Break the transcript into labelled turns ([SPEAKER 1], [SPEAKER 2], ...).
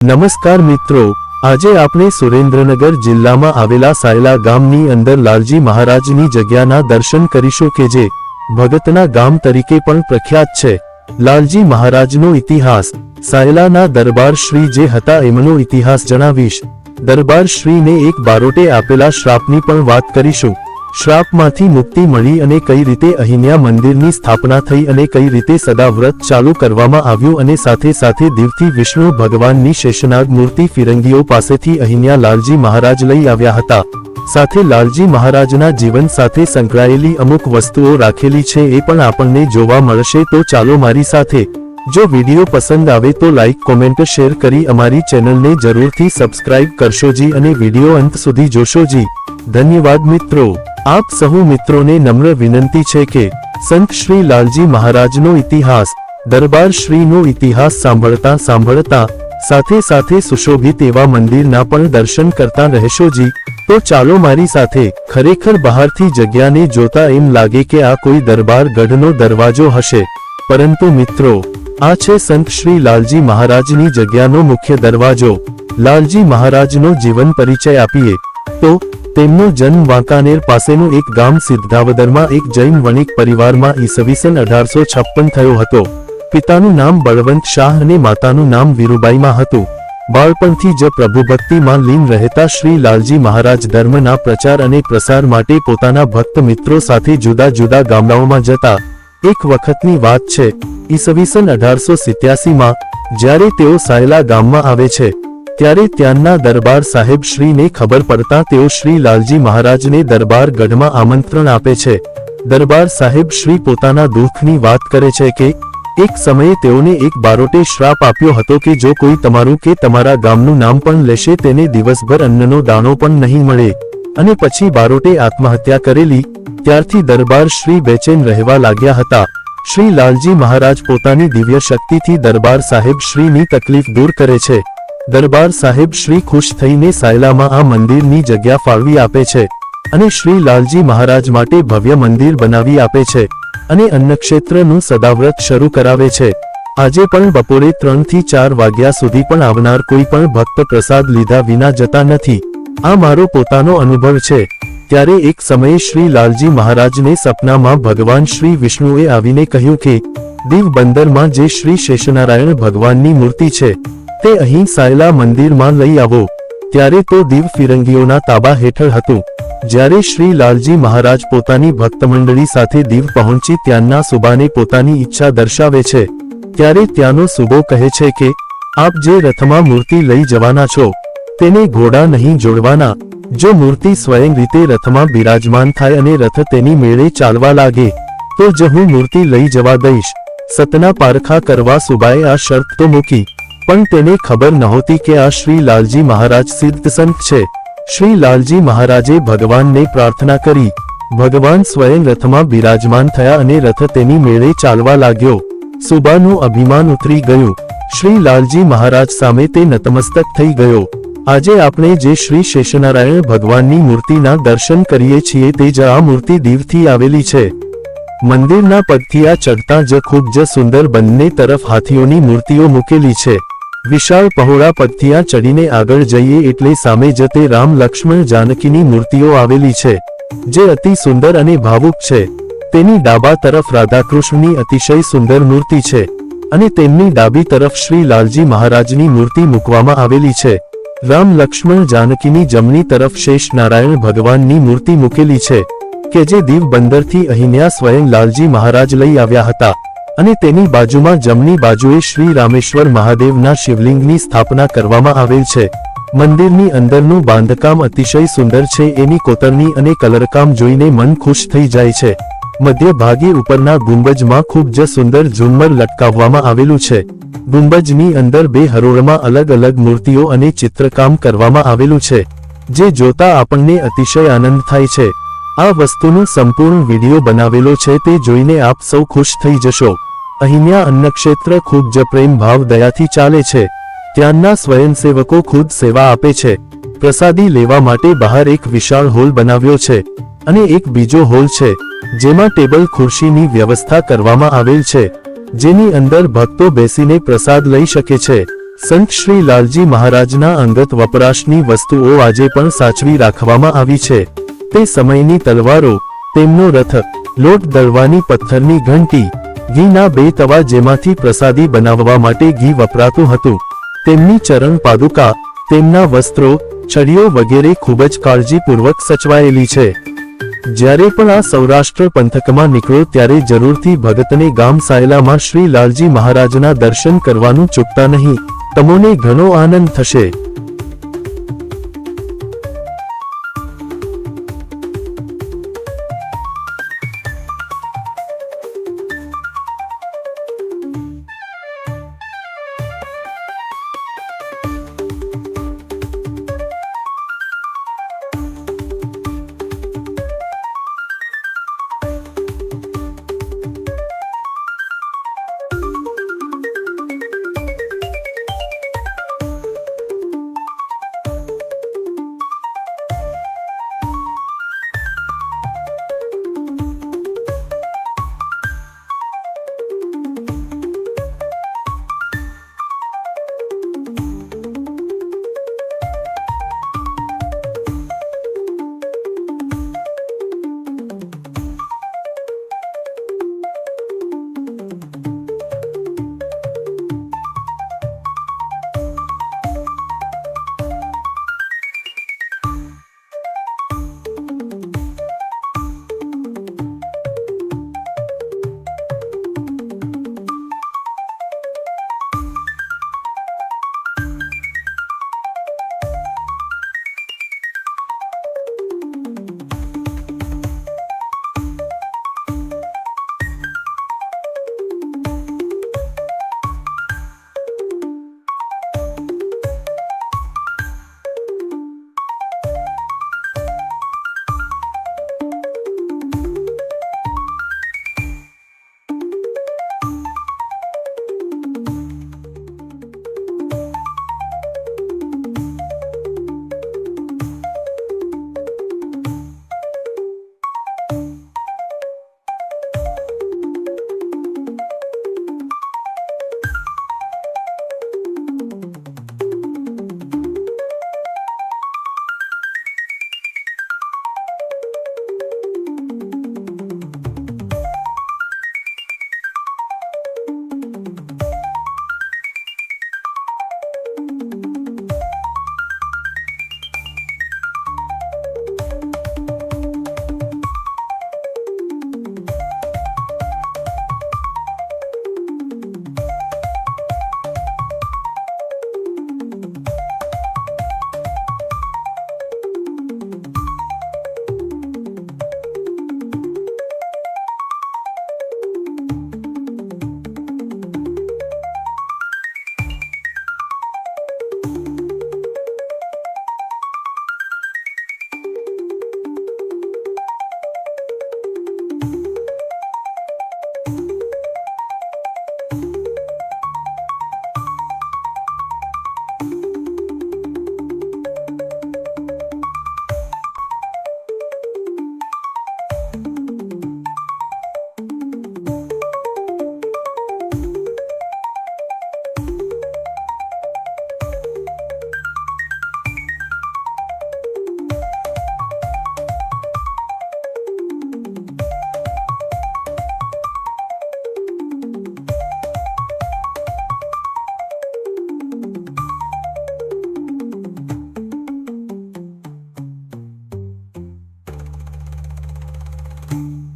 [SPEAKER 1] નમસ્કાર મિત્રો, આજે આપણે સુરેન્દ્રનગર જિલ્લામાં આવેલા સાયલા ગામની અંદર લાલજી મહારાજની જગ્યાના દર્શન કરીશું કે જે ભગતના ગામ તરીકે પણ પ્રખ્યાત છે. લાલજી મહારાજનો ઇતિહાસ, સાયલાના દરબાર શ્રી જે હતા એમનો ઇતિહાસ જણાવીશ. દરબાર શ્રીને એક બારોટે આપેલા શ્રાપની પણ વાત કરીશું. શ્રાપમાંથી મુક્તિ મળી અને કઈ રીતે અહીંયા મંદિરની સ્થાપના થઈ અને કઈ રીતે સદાવ્રત ચાલુ કરવામાં આવ્યું અને સાથે સાથે દિવથી વિષ્ણુ ભગવાનની શેષનાગ મૂર્તિ ફિરંગીઓ પાસેથી અહીંયા લાલજી મહારાજ લઈ આવ્યા હતા. સાથે લાલજી મહારાજના જીવન સાથે સંકળાયેલી અમુક વસ્તુઓ રાખેલી છે એ પણ આપણને જોવા મળશે તો ચાલો મારી સાથે. જો વીડિયો પસંદ આવે તો લાઇક કોમેન્ટ, શેર કરી અમારી ચેનલને જરૂરથી સબસ્ક્રાઇબ કરશો જી અને વીડિયો અંત સુધી જોશો જી ધન્યવાદ મિત્રો. આપ સહુ મિત્રોને નમ્ર વિનંતી છે કે, સંત શ્રી લાલજી મહારાજનો ઇતિહાસ, દરબાર શ્રીનો ઇતિહાસ સાંભળતા સાંભળતા, સાથે સાથે સુશોભિત એવા મંદિરના પણ દર્શન કરતા રહેશો જી. તો ચાલો મારી સાથે ખરેખર બહારથી જગ્યાને જોતા એમ લાગે કે આ કોઈ દરબાર ગઢનો દરવાજો હશે. પરંતુ મિત્રો, આ છે સંત શ્રી લાલજી મહારાજની જગ્યાનો મુખ્ય દરવાજો. લાલજી મહારાજનો જીવન પરિચય આપીએ. તો તેમનો જન્મ વાંકાનેર પાસેનું એક ગામ સિદ્ધાવદરમાં એક જૈન વણિક પરિવારમાં ઈસવીસન અઢારસો છપ્પન થયો હતો. પિતાનું નામ બળવંત શાહ અને માતાનું નામ વીરુબાઈમાં હતું. બાળપણથી જ પ્રભુભક્તિમાં લીન રહેતા શ્રી લાલજી મહારાજ ધર્મના પ્રચાર અને પ્રસાર માટે પોતાના ભક્ત મિત્રો સાથે જુદા જુદા ગામડાઓમાં જતા. એક વખતની વાત છે ઈસવીસન અઢારસો સિત્યાસીમાં, જ્યારે તેઓ સાયલા ગામમાં આવે છે. ત્યારે ત્યાંના દરબાર સાહેબ શ્રીને ખબર પડતા તેઓ શ્રી લાલજી મહારાજને દરબાર ગઢમાં આમંત્રણ આપે છે. દરબાર સાહેબ શ્રી પોતાના દુઃખની વાત કરે છે કે, એક સમયે તેઓને એક બારોટે શ્રાપ આપ્યો હતો કે જો કોઈ તમારું કે તમારા ગામનું નામ પણ લેશે તેને દિવસભર અન્નનો દાણો પણ નહીં મળે. અને પછી બારોટે આત્મહત્યા કરેલી, ત્યારથી દરબાર શ્રી બેચેન રહેવા લાગ્યા હતા. શ્રી લાલજી મહારાજ પોતાની દિવ્ય શક્તિથી દરબાર સાહેબ શ્રીની તકલીફ દૂર કરે છે. દરબાર સાહેબ શ્રી ખુશ થઈને સાયલામાં આ મંદિરની જગ્યા ફાળવી આપે છે અને શ્રી લાલજી મહારાજ માટે ભવ્ય મંદિર બનાવી આપે છે અને અન્નક્ષેત્રનું સદાવ્રત શરૂ કરાવે છે. આજે પણ બપોરે ત્રણથી ચાર વાગ્યા સુધી પણ આવનાર કોઈ પણ ભક્ત પ્રસાદ લીધા વિના જતા નથી. આ મારો પોતાનો અનુભવ છે. ત્યારે એક સમયે શ્રી લાલજી મહારાજને સપનામાં ભગવાન શ્રી વિષ્ણુએ આવીને કહ્યું કે, દીવ બંદરમાં જે શ્રી શેષનારાયણ ભગવાનની મૂર્તિ છે તે અહીં સાયલા મંદિરમાં લઈ આવો. ત્યારે તો દીવ ફિરંગીઓના તાબા હેઠળ હતું. જ્યારે શ્રી લાલજી મહારાજ પોતાની ભક્તમંડળી સાથે દીવ પહોંચી ત્યાંના સુબાને પોતાની ઈચ્છા દર્શાવે છે. ત્યારે ત્યાંનો સુબો કહે છે કે, આપ જે રથમાં મૂર્તિ લઈ જવાના છો, તેને ઘોડા નહીં જોડવાના. જો મૂર્તિ સ્વયં રીતે રથમાં બિરાજમાન થાય અને રથ તેની મેળે ચાલવા લાગે, તો જ હું મૂર્તિ લઈ જવા દઈશ. સતના પારખા કરવા સુબાએ આ શરત તો મૂકી. પણ તેને ખબર નહોતી કે આ શ્રી લાલજી મહારાજ સિદ્ધ સંત છે. શ્રી લાલજી મહારાજે ભગવાનને પ્રાર્થના કરી. ભગવાન સ્વયં રથમાં બિરાજમાન થયા અને રથ તેની મેળે ચાલવા લાગ્યો. સુબાનું અભિમાન ઉતરી ગયું. શ્રી લાલજી મહારાજ સામે તે નતમસ્તક થઈ ગયો. આજે આપણે જે શ્રી શેષનારાયણ ભગવાનની મૂર્તિના દર્શન કરીએ છીએ તે જ આ મૂર્તિ દીવથી આવેલી છે. મંદિરના પગથિયા ચડતા જ ખૂબ જ સુંદર બંને તરફ હાથીઓની મૂર્તિઓ મૂકેલી છે. વિશાળ પહોળા પગથિયા ચડીને આગળ જઈએ એટલે સામે જતે રામ લક્ષ્મણ જાનકીની મૂર્તિઓ આવેલી છે, જે અતિ સુંદર અને ભાવુક છે. તેની ડાબા તરફ રાધાકૃષ્ણની અતિશય સુંદર મૂર્તિ છે અને તેમની ડાબી તરફ શ્રી લાલજી મહારાજની મૂર્તિ મૂકવામાં આવેલી છે. રામ લક્ષ્મણ જાનકીની જમણી તરફ શેષ નારાયણ ભગવાનની મૂર્તિ મૂકેલી છે, કે જે દીવ બંદરથી અહીંયા સ્વયં લાલજી મહારાજ લઈ આવ્યા હતા. અને તેની બાજુમાં જમણી બાજુએ શ્રી રામેશ્વર મહાદેવના શિવલિંગની સ્થાપના કરવામાં આવેલ છે. મંદિરની અંદરનું બાંધકામ અતિશય સુંદર છે, એની કોતરણી અને કલરકામ જોઈને મન ખુશ થઈ જાય છે. મધ્ય ભાગે ઉપરના ગુંબજમાં ખૂબ જ સુંદર ઝુમ્મર લટકાવવામાં આવેલું છે. ગુંબજની અંદર બે હરોળમાં અલગ અલગ મૂર્તિઓ અને ચિત્રકામ કરવામાં આવેલું છે, જે જોતા આપણને અતિશય આનંદ થાય છે. આ વસ્તુનો સંપૂર્ણ વીડિયો બનાવેલો છે તે જોઈને આપ સૌ ખુશ થઈ જશો. અહીંયા અન્નક્ષેત્ર ખૂબ જ પ્રેમ ભાવ દયાથી ચાલે છે. ત્યાંના સ્વયંસેવકો ખુદ સેવા આપે છે. પ્રસાદી લેવા માટે બહાર એક વિશાળ હોલ બનાવ્યો છે અને એક બીજો હોલ છે, જેમાં ટેબલ ખુરશીની વ્યવસ્થા કરવામાં આવેલ છે, જેની અંદર ભક્તો બેસીને પ્રસાદ લઈ શકે છે. સંત શ્રી લાલજી મહારાજના અંગત વપરાશની વસ્તુઓ આજે પણ સાચવી રાખવામાં આવી છે. તે સમયની તલવારો, તેમનો રથ, લોટ દળવાની પથ્થરની ઘંટી, ઘીના બે તવા જેમાંથી પ્રસાદી બનાવવા માટે ઘી વપરાતું હતું. તેમની ચરણ પાદુકા, તેમના વસ્ત્રો છડીઓ વગેરે ખૂબ જ કાળજીપૂર્વક સચવાયેલી છે. જ્યારે પણ આ સૌરાષ્ટ્ર પંથકમાં નીકળો ત્યારે જરૂરથી ભગતને ગામ સાયલામાં શ્રી લાલજી મહારાજના દર્શન કરવાનું ચૂકતા નહીં. તમોને ઘણો આનંદ થશે. you